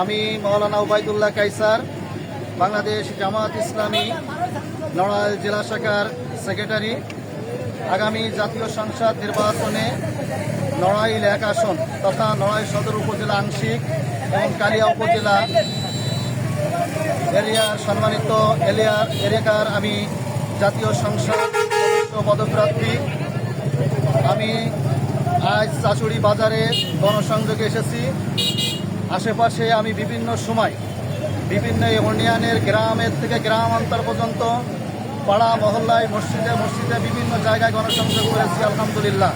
আমি মাওলানা উবাইদুল্লাহ কাইসার, বাংলাদেশ জামাত ইসলামী, নড়াইল জেলা শাখার সেক্রেটারি। আগামী জাতীয় সংসদ নির্বাচনে নড়াইল এক আসন তথা নড়াইল সদর উপজেলা আংশিক এবং কালিয়া উপজেলা এরিয়ার সম্মানিত এরিয়ার এলাকার আমি জাতীয় সংসদ পদপ্রার্থী আমি আজ চাচুড়ি বাজারে গণসংযোগে এসেছি। আশেপাশে আমি বিভিন্ন সময় বিভিন্ন ইউনিয়নের গ্রামের থেকে গ্রাম অন্তর পর্যন্ত পাড়া, মহল্লায়, মসজিদে মসজিদে বিভিন্ন জায়গায় গণসংযোগ করেছি, আলহামদুলিল্লাহ।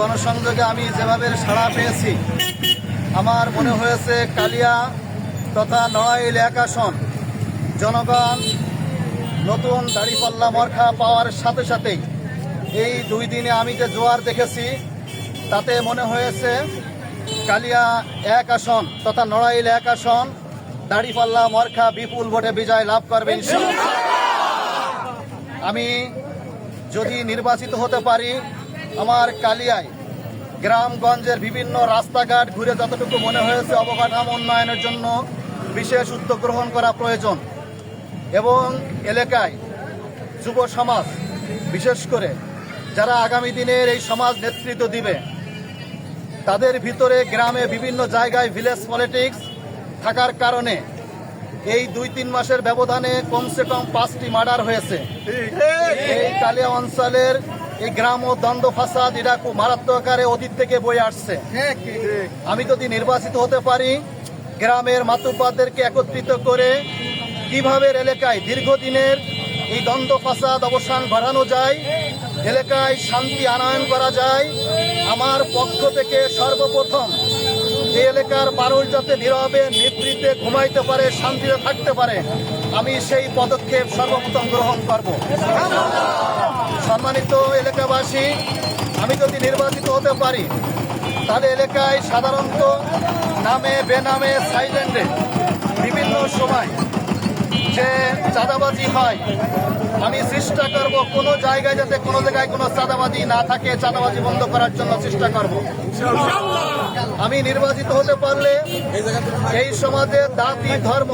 গণসংযোগে আমি যেভাবে সাড়া পেয়েছি, আমার মনে হয়েছে কালিয়া তথা নড়াইল এক আসন, জনগণ নতুন দাড়িপাল্লা মরখা পাওয়ার সাথে সাথেই এই দুই দিনে আমি যে জোয়ার দেখেছি, তাতে মনে হয়েছে কালিয়া এক আসন তথা নড়াইল এক আসন, দাড়িপাল্লা, মরখা, বিপুল ভোটে বিজয় লাভ করবে আমি যদি নির্বাচিত হতে পারি, আমার কালিয়ায় গ্রামগঞ্জের বিভিন্ন রাস্তাঘাট ঘুরে যতটুকু মনে হয়েছে, অবকাঠামো উন্নয়নের জন্য বিশেষ উদ্যোগ গ্রহণ করা প্রয়োজন এবং এলাকায় যুব সমাজ, বিশেষ করে যারা আগামী দিনের এই সমাজ নেতৃত্ব দিবে, তাদের ভিতরে গ্রামে বিভিন্ন জায়গায় ভিলেজ পলিটিক্স থাকার কারণে এই দুই তিন মাসের ব্যবধানে কমসে কম পাঁচটি মার্ডার হয়েছে। এই কালিয়া অঞ্চলের এই গ্রাম ও দ্বন্দ্ব ফাসাদ এটা খুব মারাত্মক আকারে অতীত থেকে বয়ে আসছে। আমি যদি নির্বাচিত হতে পারি, গ্রামের মাতুব্বাদেরকে একত্রিত করে কীভাবে এলাকায় দীর্ঘদিনের এই দ্বন্দ্ব ফাসাদ অবসান ঘটানো যায় এলাকায় শান্তি আনয়ন করা যায়, আমার পক্ষ থেকে সর্বপ্রথম এই এলাকার মানুষ যাতে নীরবে নিবৃত্তে ঘুমাইতে পারে, শান্তিতে থাকতে পারে, আমি সেই পদক্ষেপ সর্বপ্রথম গ্রহণ করব। সম্মানিত এলাকাবাসী, আমি যদি নির্বাচিত হতে পারি, তাহলে এলাকায় সাধারণত নামে, বেনামে, সাইলেন্টে বিভিন্ন সময় যে চাঁদাবাজি হয় আমি চেষ্টা করব কোনো জায়গায় যাতে কোনো জায়গায় কোনো চাঁদাবাজি না থাকে চাঁদাবাজি বন্ধ করার জন্য চেষ্টা করব। আমি নির্বাচিত হতে পারলে এই সমাজে জাতি ধর্ম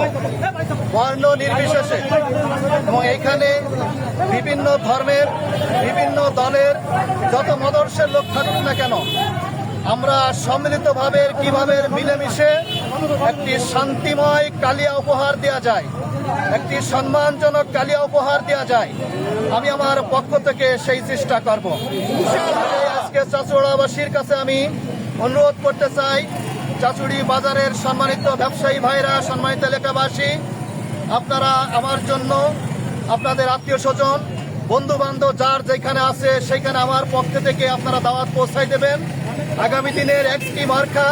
বর্ণ নির্বিশেষে এবং এইখানে বিভিন্ন ধর্মের বিভিন্ন দলের যত মদর্শের লোক থাকুক না কেন আমরা সম্মিলিতভাবে কীভাবে মিলেমিশে একটি শান্তিময় কালিয়া উপহার দেওয়া যায় একটি সম্মানজনক কালিয়া উপহার দেওয়া যায়। আমি আমার পক্ষ থেকে সেই চেষ্টা করব। আজকে চাচুড়াবাসীর কাছে আমি অনুরোধ করতে চাই, চাচুড়ি বাজারের সম্মানিত ব্যবসায়ী ভাইরা, সম্মানিত এলাকাবাসী, আপনারা আমার জন্য, আপনাদের আত্মীয় স্বজন বন্ধু বান্ধব যার যেখানে আছে, সেখানে আমার পক্ষ থেকে আপনারা দাওয়াত পৌঁছাই দেবেন। আগামী দিনের একটি মার্কা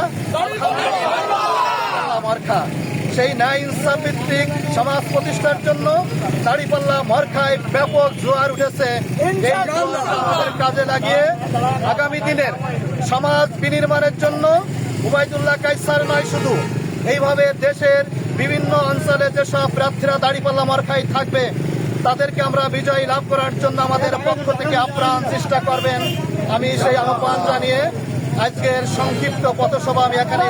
মার্কা। সেই ন্যায় ইনসাফ ভিত্তিক সমাজ প্রতিষ্ঠার জন্য দাড়িপাল্লা মরখায় ব্যাপক জোয়ার উঠেছে। কাজে লাগিয়ে আগামী দিনের সমাজ বিনির্মাণের জন্য উবায়দুল্লাহ কাইসার নয় শুধু এইভাবে দেশের বিভিন্ন অঞ্চলে যেসব প্রার্থীরা দাড়িপাল্লা মরখাই থাকবে তাদেরকে আমরা বিজয়ী লাভ করার জন্য আমাদের পক্ষ থেকে আপ্রাণ চেষ্টা করবেন। আমি সেই আহ্বান জানিয়ে আজকের সংক্ষিপ্ত পথসভা আমি এখানে